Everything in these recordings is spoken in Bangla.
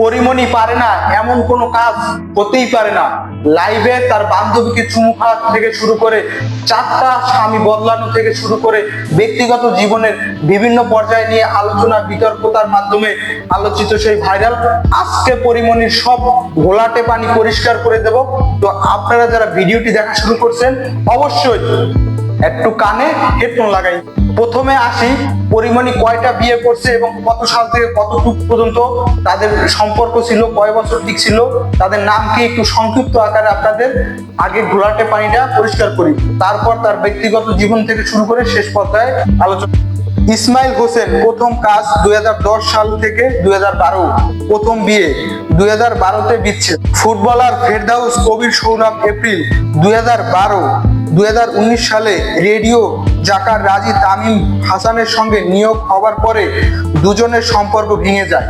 পরিমণি পারে না, এমন কোনো কাজ হতেই পারে না। লাইভে তার বান্ধবীকে চুমু খাওয়া থেকে শুরু করে, চারটা স্বামী বদলানো থেকে শুরু করে, ব্যক্তিগত জীবনের বিভিন্ন পর্যায়ে নিয়ে আলোচনা, বিতর্কতার মাধ্যমে আলোচিত সেই ভাইরাল। আজকে পরিমণির সব ঘোলাটে পানি পরিষ্কার করে দেব। তো আপনারা যারা ভিডিওটি দেখা শুরু করছেন, অবশ্যই একটু কানে হেডফোন লাগাই। প্রথমে আসি পরিমণি কয়টা বিয়ে করছে এবং কত সাল থেকে কতটুক পর্যন্ত তাদের সম্পর্ক ছিল, কয় বছর ঠিক ছিল, তাদের নামকে একটু সংক্ষিপ্ত আকারে আপনাদের আগে ঘোলাটে পানিটা পরিষ্কার করি। তারপর তার ব্যক্তিগত জীবন থেকে শুরু করে শেষ পর্যায়ে আলোচনা ইসমাইল হোসেন, প্রথম কাজ দুই হাজার দশ সাল থেকে দু হাজার বারো, প্রথম বিয়ে দুই হাজার বারোতে বিচ্ছেদ। ফুটবলার ফেরদাউস কবির সৌরভ এপ্রিল দুই হাজার বারো সালে রেডিও জাকার রাজি তামিম হাসানের সঙ্গে নিয়োগ হওয়ার পরে দুজনের সম্পর্ক ভেঙে যায়।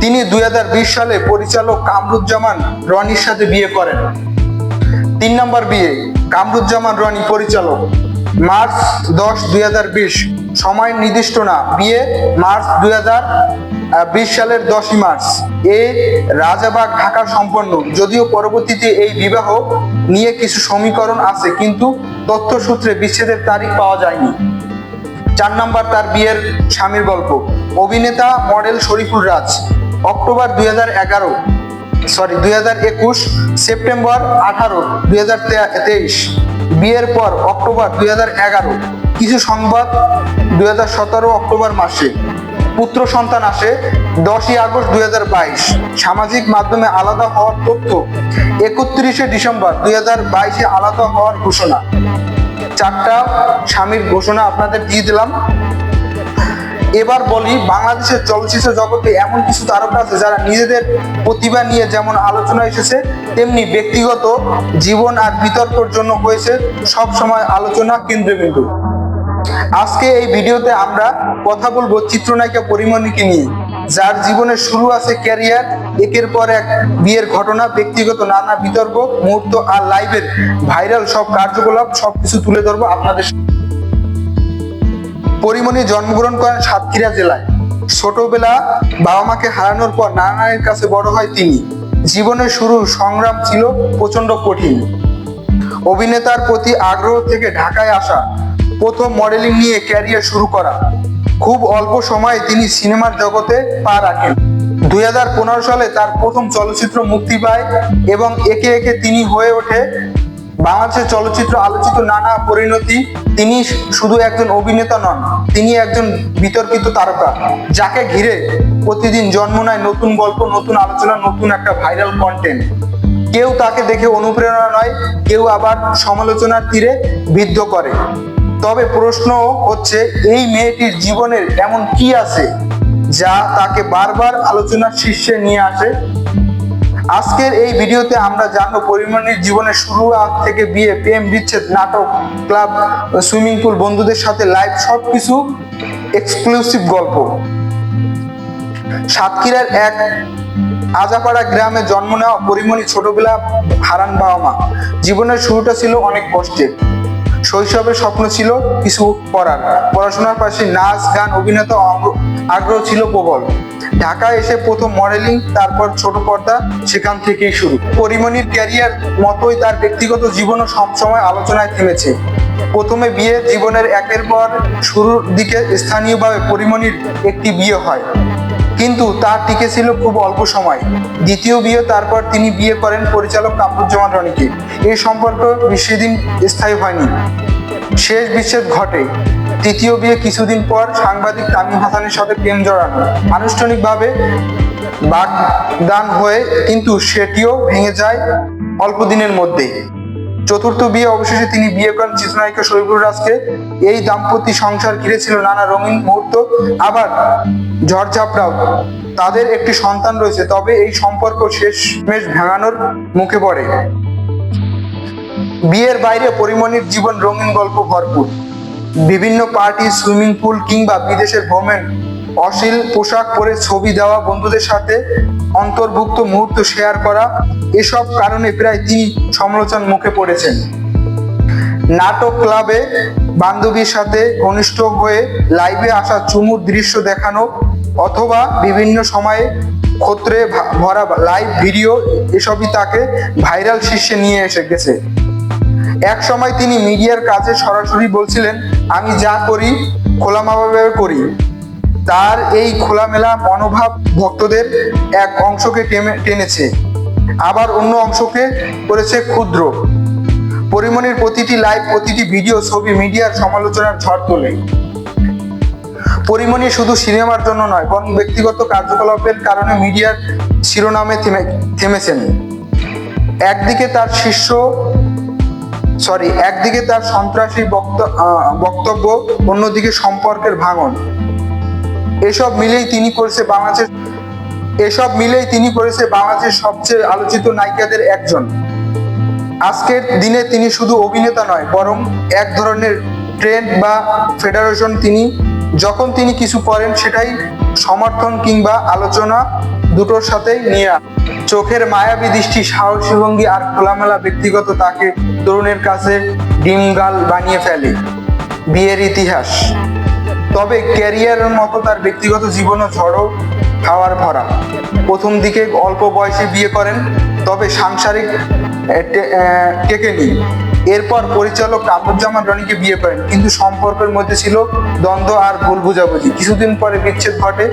তিনি দুই হাজার বিশ সালে পরিচালক কামরুজ্জামান রনির সাথে বিয়ে করেন। তিন নম্বর বিয়ে, কামরুজ্জামান রনি পরিচালক। মার্চ দশ, দুই সময় নির্দিষ্ট না। বিয়ে মার্চ দুই হাজার বিশ সালের দশই মার্চ। এ রাজাবাগ ঢাকা সম্পন্ন। যদিও পরবর্তীতে এই বিবাহ নিয়ে কিছু সমীকরণ আছে, কিন্তু তথ্যসূত্রে বিচ্ছেদের তারিখ পাওয়া যায়নি। চার নাম্বার তার বিয়ের স্বামীর গল্প। অভিনেতা, মডেল শরীফুল রাজ। অক্টোবর দুই এগারো, সরি, দুই হাজার একুশ, সেপ্টেম্বর আঠারো, দুই হাজার তেইশ। বিয়ের পর অক্টোবর দুই হাজার এগারো। কিছু সংবাদ? দুই হাজার সতেরো অক্টোবর মাসে। পুত্র সন্তান আসে দশই আগস্ট দুই হাজার বাইশ। সামাজিক মাধ্যমে আলাদা হওয়ার তথ্য একত্রিশে ডিসেম্বর দুই হাজার বাইশে আলাদা হওয়ার ঘোষণা। চারটা স্বামীর ঘোষণা আপনাদের দিয়ে দিলাম। এবার বলি, বাংলাদেশের চলচ্চিত্র জগতে এমন কিছু তারকা আছে যারা নিজেদের প্রতিভা নিয়ে যেমন আলোচনা এসেছে, তেমনি ব্যক্তিগত জীবন আর বিতর্কর জন্য হয়েছে সব সময় আলোচনা কেন্দ্রবিন্দু। আজকে এই ভিডিওতে আমরা কথা বলব চিত্রনায়িকা পরিমণিকে নিয়ে। যার জীবনের শুরু আছে ক্যারিয়ার, একের পর এক বিয়ের ঘটনা, ব্যক্তিগত নানা বিতর্ক, মুহূর্ত আর লাইভের ভাইরাল সব কার্যকলাপ, সবকিছু তুলে ধরবো আপনাদের পরিমণি জন্মগ্রহণ করেন সাতক্ষীরা জেলায়। ছোটবেলা বাবা মাকে হারানোর পর নানানের কাছে বড় হয় তিনি। জীবনের শুরু সংগ্রাম ছিল প্রচণ্ড কঠিন। অভিনেতার প্রতি আগ্রহ থেকে ঢাকায় আসা প্রথম মডেলিং নিয়ে ক্যারিয়ার শুরু করা। খুব অল্প সময়ে তিনি সিনেমার জগতে পা রাখেন। দুই হাজার পনেরো সালে তার প্রথম চলচ্চিত্র মুক্তি পায় এবং একে একে তিনি হয়ে ওঠে। বাংলাদেশের চলচ্চিত্র আলোচিত নানা পরিণতি। তিনি শুধু একজন অভিনেতা নন, তিনি একজন বিতর্কিত তারকা, যাকে ঘিরে প্রতিদিন জন্ম নেয় নতুন গল্প, নতুন আলোচনা, নতুন একটা ভাইরাল কন্টেন্ট কেউ তাকে দেখে অনুপ্রেরণা নয়, কেউ আবার সমালোচনার তীরে বিদ্ধ করে। তবে প্রশ্ন হচ্ছে, এই মেয়েটির জীবনের এমন কি আছে যা তাকে বারবার আলোচনার শীর্ষে নিয়ে আসে? আজকের এই ভিডিওতে আমরা জানব, পরিমণির জীবনের শুরু থেকে বিয়ে, প্রেম বিচ্ছেদ, নাটক, ক্লাব, সুইমিং পুল, বন্ধুদের সাথে লাইভ সব কিছু এক্সক্লুসিভ গল্প। সাতক্ষীরার এক আজাপাড়া গ্রামে জন্ম নেওয়া পরিমণি ছোটবেলা হারান বাবা মা। জীবনের শুরুটা ছিল অনেক কষ্টের। শৈশবের স্বপ্ন ছিল কিছু করার। পড়াশোনার পাশে নাচ, গান, অভিনেতা আগ্রহ ছিল প্রবল। ঢাকায় এসে প্রথম মডেলিং, তারপর ছোট পর্দা, সেখান থেকেই শুরু। পরিমণির ক্যারিয়ার মতোই তার ব্যক্তিগত জীবনও সবসময় আলোচনায় থেমেছে। প্রথমে বিয়ে জীবনের একের পর শুরুর দিকে স্থানীয়ভাবে পরিমণির একটি বিয়ে হয়। কিন্তু তার টিকে ছিল খুব অল্প সময়। দ্বিতীয় বিয়ে, তারপর তিনি বিয়ে করেন পরিচালক কামরুজ্জামান রনিকে। এই সম্পর্ক বেশি দিন স্থায়ী হয়নি। শেষ বিচ্ছেদ ঘটে। তৃতীয় বিয়ে কিছুদিন পর সাংবাদিক তামিম হাসানের সাথে প্রেম জড়ানো। আনুষ্ঠানিকভাবে বাগদান হয়ে কিন্তু সেটিও ভেঙে যায় অল্প দিনের মধ্যে চতুর্থ বিয়ে অবশেষে তিনি বিয়ে করেন চিত্রনায়িকা শরীফুল রাজকে। এই দাম্পত্য সংসার ঘিরেছিল নানা রঙিন মুহূর্ত। আবার ঝড়ঝাপড়াও তাদের একটি সন্তান রয়েছে, তবে এই সম্পর্ক শেষমেশ ভাঙানোর মুখে পড়ে। বিয়ের বাইরে পরিমণির জীবন রঙিন গল্প ভরপুর। বিভিন্ন পার্টি, সুইমিং পুল কিংবা বিদেশের ভ্রমণ অশ্লীল পোশাক পরে ছবি দেওয়া বন্ধুদের সাথে অন্তর্ভুক্ত মুহূর্ত শেয়ার করা, এসব কারণে প্রায় তিনি সমালোচনার মুখে পড়েছেন। নাটক ক্লাবে বান্ধবীর সাথে ঘনিষ্ঠ হয়ে লাইভে আসা চুমুর দৃশ্য দেখানো অথবা বিভিন্ন সময়ে ক্ষত্রে ভরা লাইভ ভিডিও, এসবই তাকে ভাইরাল শীর্ষে নিয়ে এসে গেছে। এক সময় তিনি মিডিয়ার কাছে সরাসরি বলছিলেন, আমি যা করি, খোলামাভাবে করি। তার এই খোলামেলা মনোভাব ভক্তদের এক অংশকে টেনে- টেনেছে, আবার অন্য অংশকে করেছে ক্ষুদ্র। পরিমণির প্রতিটি লাইভ প্রতিটি ভিডিও ছবি মিডিয়ার সমালোচনার ঝড় তোলে। পরিমণি শুধু সিনেমার জন্য নয়, বরং ব্যক্তিগত কার্যকলাপের কারণে মিডিয়ার শিরোনামে থেমে থেমেছেন। একদিকে তার শিষ্য সরি একদিকে তার সন্ত্রাসী বক্ত- বক্তব্য, অন্যদিকে সম্পর্কের ভাঙন। এসব মিলেই তিনি করেছে বাংলাদেশের এসব মিলেই তিনি করেছে বাংলাদেশের সবচেয়ে আলোচিত নায়িকাদের একজন। আজকের দিনে তিনি শুধু অভিনেতা নয়, বরং এক ধরনের ট্রেন্ড বা ফেডারেশন তিনি, যখন তিনি কিছু করেন সেটাই সমর্থন কিংবা আলোচনা দুটোর সাথেই নিয়ে চোখের মায়াবী দৃষ্টি সাহসী ভঙ্গি আর খোলামেলা ব্যক্তিগত তাকে তরুণের কাছে ডিমগাল বানিয়ে ফেলে। বিয়ের ইতিহাস। তবে ক্যারিয়ারের মতো তার ব্যক্তিগত জীবনও ঝড়ো হাওয়ার ভরা। প্রথম দিকে অল্প বয়সে বিয়ে করেন তবে সাংসারিক আহ, টে- আহ, টেকেনি এরপর পরিচালক কামরুজ্জামান রনিকে বিয়ে করেন কিন্তু সম্পর্কের মধ্যে ছিল দ্বন্দ্ব আর ভুল বুঝাবুঝি। কিছুদিন পরে বিচ্ছেদ ঘটে।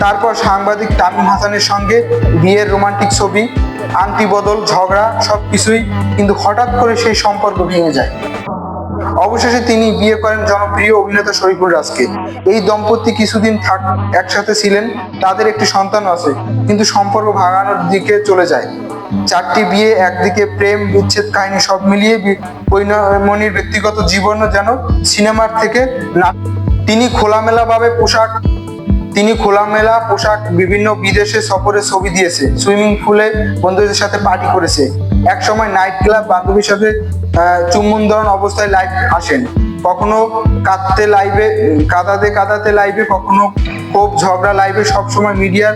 তারপর সাংবাদিক তামিম হাসানের সঙ্গে বিয়ের রোমান্টিক ছবি আংটি বদল ঝগড়া সব কিছুই কিন্তু হঠাৎ করে সেই সম্পর্ক ভেঙে যায়। অবশেষে তিনি বিয়ে করেন জনপ্রিয় অভিনেতা শরীফুল রাজকে। এই দম্পতি কিছুদিন থাক একসাথে ছিলেন, তাদের একটি সন্তান আছে, কিন্তু সম্পর্ক ভাঙানোর দিকে চলে যায়। চারটি বিয়ে, একদিকে প্রেম, বিচ্ছেদ কাহিনী সব মিলিয়ে পরিণয়মণির ব্যক্তিগত জীবনও যেন সিনেমার থেকে না তিনি খোলামেলাভাবে পোশাক তিনি খোলামেলা পোশাক বিভিন্ন বিদেশে সফরে ছবি দিয়েছে, সুইমিং পুলে বন্ধুদের সাথে পার্টি করেছে। এক সময় নাইট ক্লাব বান্ধবীর সাথে আহ, চুম্বনধরণ অবস্থায় লাইভ আসেন। কখনো কাঁদতে লাইভে কাদাতে কাদাতে লাইভে কখনো খুব ঝগড়া লাইভে সবসময় মিডিয়ার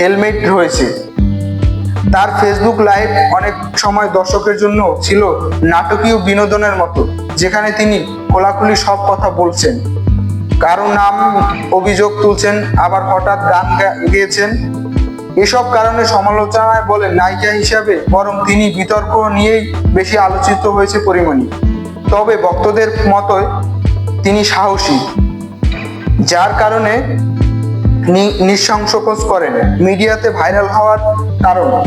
হেলমেট রয়েছে। তার ফেসবুক লাইভ অনেক সময় দর্শকের জন্য ছিল নাটকীয় বিনোদনের মতো যেখানে তিনি খোলাখুলি সব কথা বলছেন। কারও নাম অভিযোগ তুলছেন আবার হঠাৎ গান গেয়েছেন। এসব কারণে সমালোচনায় বলে নায়িকা হিসাবে বরং তিনি বিতর্ক নিয়েই বেশি আলোচিত হয়েছে পরিমণি। তবে ভক্তদের মতোই তিনি সাহসী, যার কারণে নি- নিঃসংসোকোচ করেন। মিডিয়াতে ভাইরাল হওয়ার কারণ।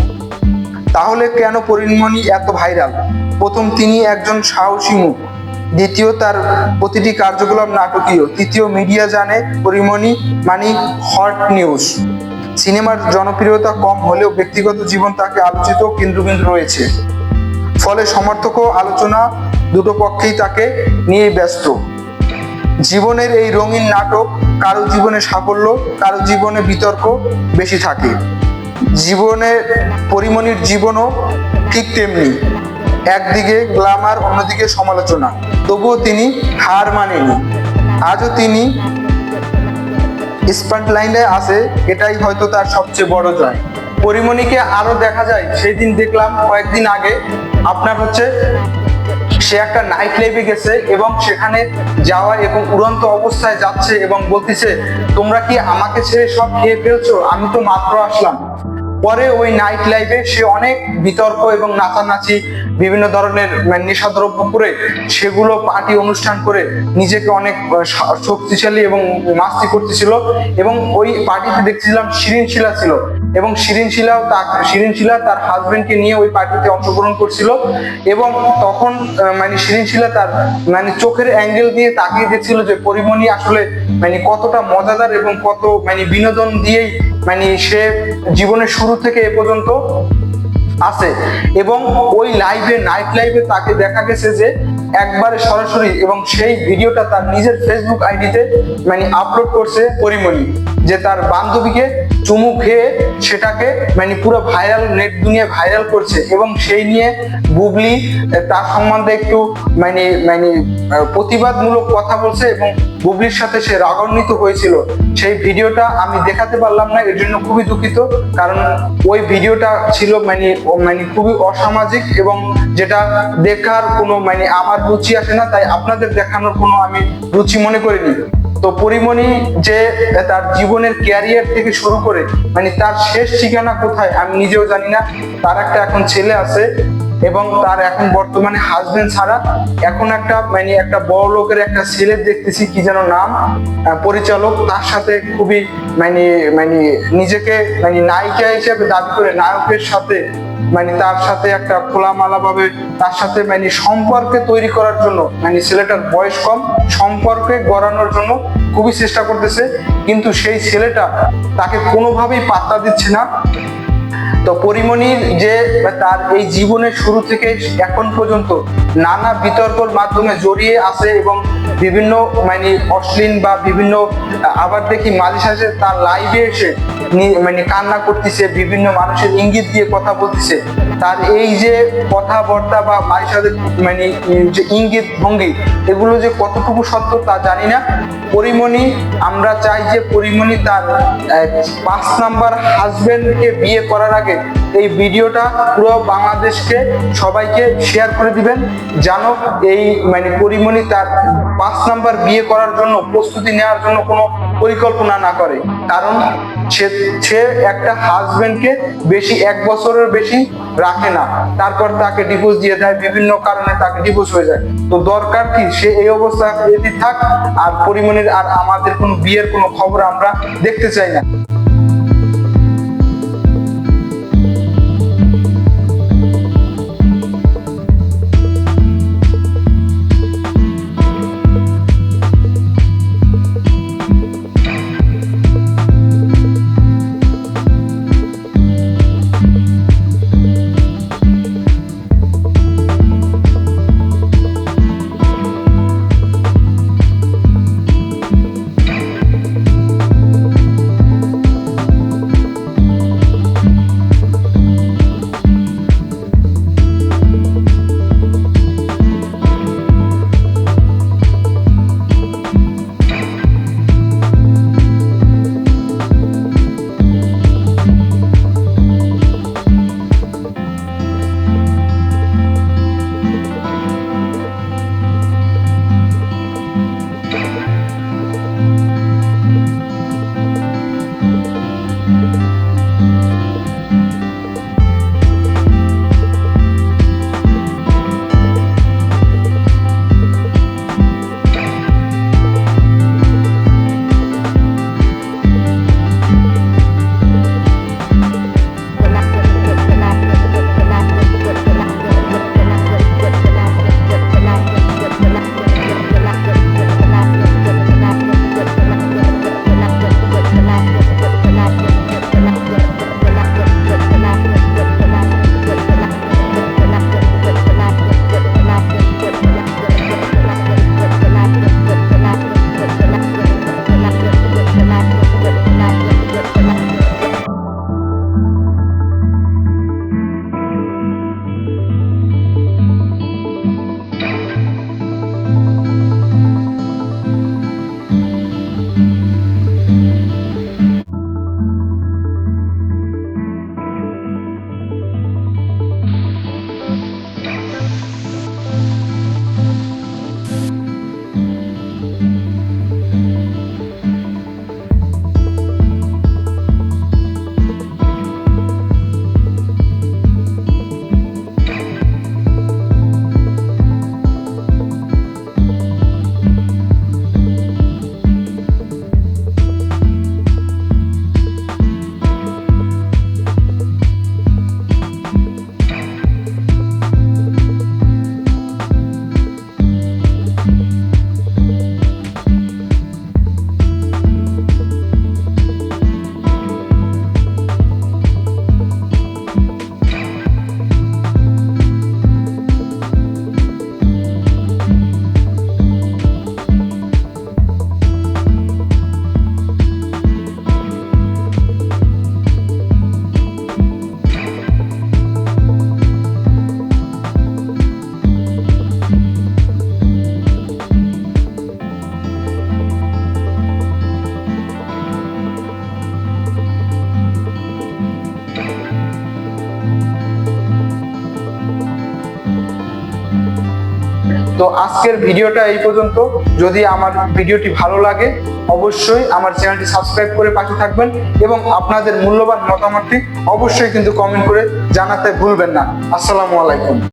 তাহলে কেন পরিমণি এত ভাইরাল? প্রথম তিনি একজন সাহসী মুখ, দ্বিতীয় তার প্রতিটি কার্যকলাপ নাটকীয়, তৃতীয় মিডিয়া জানে পরিমণি মানে হট নিউজ। সিনেমার জনপ্রিয়তা কম হলেও ব্যক্তিগত জীবন তাকে আলোচিত কেন্দ্রবিন্দু রয়েছে। ফলে সমর্থক ও আলোচনা দুটো পক্ষেই তাকে নিয়ে ব্যস্ত। জীবনের এই রঙিন নাটক কারও জীবনে সাফল্য, কারও জীবনে বিতর্ক বেশি থাকে। জীবনের পরিমণির জীবনও ঠিক তেমনি। একদিকে গ্লামার, অন্যদিকে সমালোচনা। তবুও তিনি হার মানেনি আজও তিনি স্পটলাইনে আছে, এটাই হয়তো তার সবচেয়ে বড় জয় পরিমণিকে আরও দেখা যায় সেই দিন দেখলাম কয়েকদিন আগে, আপনার হচ্ছে সে একটা নাইট লাইভে গেছে এবং সেখানে যাওয়া এবং উড়ন্ত অবস্থায় যাচ্ছে এবং বলতেছে, তোমরা কি আমাকে ছেড়ে সব খেয়ে ফেলছো? আমি তো মাত্র আসলাম। পরে ওই নাইট লাইভে সে অনেক বিতর্ক এবং নাচানাচি বিভিন্ন ধরনের মানে নেশাদ্রব্য করে সেগুলো পার্টি অনুষ্ঠান করে নিজেকে অনেক শক্তিশালী এবং মাস্তি করতেছিল এবং ওই পার্টিতে দেখছিলাম শিরিন শিলা ছিল এবং শিরিন শিলাও তার, শিরিন শিলা তার হাজবেন্ডকে নিয়ে ওই পার্টিতে অংশগ্রহণ করছিল এবং তখন মানে শিরিন শিলা তার মানে চোখের অ্যাঙ্গেল দিয়ে তাকিয়ে দেখছিল যে পরিমণি আসলে মানে কতটা মজাদার এবং কত মানে বিনোদন দিয়েই মানে সে জীবনের শুরু থেকে এ পর্যন্ত আছে এবং ওই লাইভে নাইট লাইভে তাকে দেখা গেছে যে একবারে সরাসরি এবং সেই ভিডিওটা তার নিজের ফেসবুক আইডিতে মানে আপলোড করছে পরিমণি, যে তার বান্ধবীকে চুমু খেয়ে সেটাকে মানে পুরো ভাইরাল নেট দুনিয়া ভাইরাল করছে এবং সেই নিয়ে বুবলি তার সম্বন্ধে একটু মানে মানে প্রতিবাদমূলক কথা বলছে এবং বুবলির সাথে সে রাগান্বিত হয়েছিল। সেই ভিডিওটা আমি দেখাতে পারলাম না, এর জন্য খুবই দুঃখিত, কারণ ওই ভিডিওটা ছিল মানে মানে খুবই অসামাজিক এবং যেটা দেখার কোনো মানে আমার রুচি আসে না, তাই আপনাদের দেখানোর কোনো আমি রুচি মনে করিনি। তো পরিমণি যে তার জীবনের ক্যারিয়ার থেকে শুরু করে মানে তার শেষ ঠিকানা কোথায় আমি নিজেও জানি না। তার একটা এখন ছেলে আছে এবং তার এখন বর্তমানে হাজবেন্ড ছাড়া এখন একটা মানে একটা বড় লোকের একটা ছেলে দেখতেছি, কি যেন নাম পরিচালক, তার সাথে খুবই মানে মানে নিজেকে মানে নায়িকা হিসেবে দাবি করে, নায়কের সাথে মানে তার সাথে একটা খোলামালা ভাবে তার সাথে মানে সম্পর্কে তৈরি করার জন্য মানে ছেলেটার বয়স কম, সম্পর্কে গড়ানোর জন্য খুবই চেষ্টা করতেছে, কিন্তু সেই ছেলেটা তাকে কোনোভাবেই পাত্তা দিচ্ছে না। তো পরিমণির যে তার এই জীবনের শুরু থেকে এখন পর্যন্ত নানা বিতর্কর মাধ্যমে জড়িয়ে আছে এবং বিভিন্ন মানে অশ্লীল বা বিভিন্ন আবার দেখি মাঝে সাঝে তার লাইভে এসে মানে কান্না করতেছে, বিভিন্ন মানুষের ইঙ্গিত দিয়ে কথা বলতেছে। তার এই যে কথাবার্তা বা মাঝে সাথে মানে যে ইঙ্গিত ভঙ্গি, এগুলো যে কতটুকু সত্য তা জানি না। পরিমণি, আমরা চাই যে পরিমণি তার পাঁচ নাম্বার হাজবেন্ডকে বিয়ে করার আগে এই ভিডিওটা পুরো বাংলাদেশকে সবাইকে শেয়ার করে দিবেন। যেন এই মানে পরিমণি তার পাঁচ নাম্বার বিয়ে করার জন্য, প্রস্তুতি নেওয়ার জন্য কোনো পরিকল্পনা না করে। কারণ সে সে একটা হাজবেন্ডকে বেশি এক বছরের বেশি রাখে না। তারপর তাকে ডিভোর্স দিয়ে দেয়, বিভিন্ন কারণে তাকে ডিভোর্স হয়ে যায়। তো দরকার কি? সে এই অবস্থা যদি থাক, আর পরিমণির আর আমাদের কোনো বিয়ের কোনো খবর আমরা দেখতে চাই না। তো আজকের ভিডিওটা এই পর্যন্ত। যদি আমার ভিডিওটি ভালো লাগে, অবশ্যই আমার চ্যানেলটি সাবস্ক্রাইব করে পাশে থাকবেন এবং আপনাদের মূল্যবান মতামতটি অবশ্যই কিন্তু কমেন্ট করে জানাতে ভুলবেন না। আসসালামু আলাইকুম।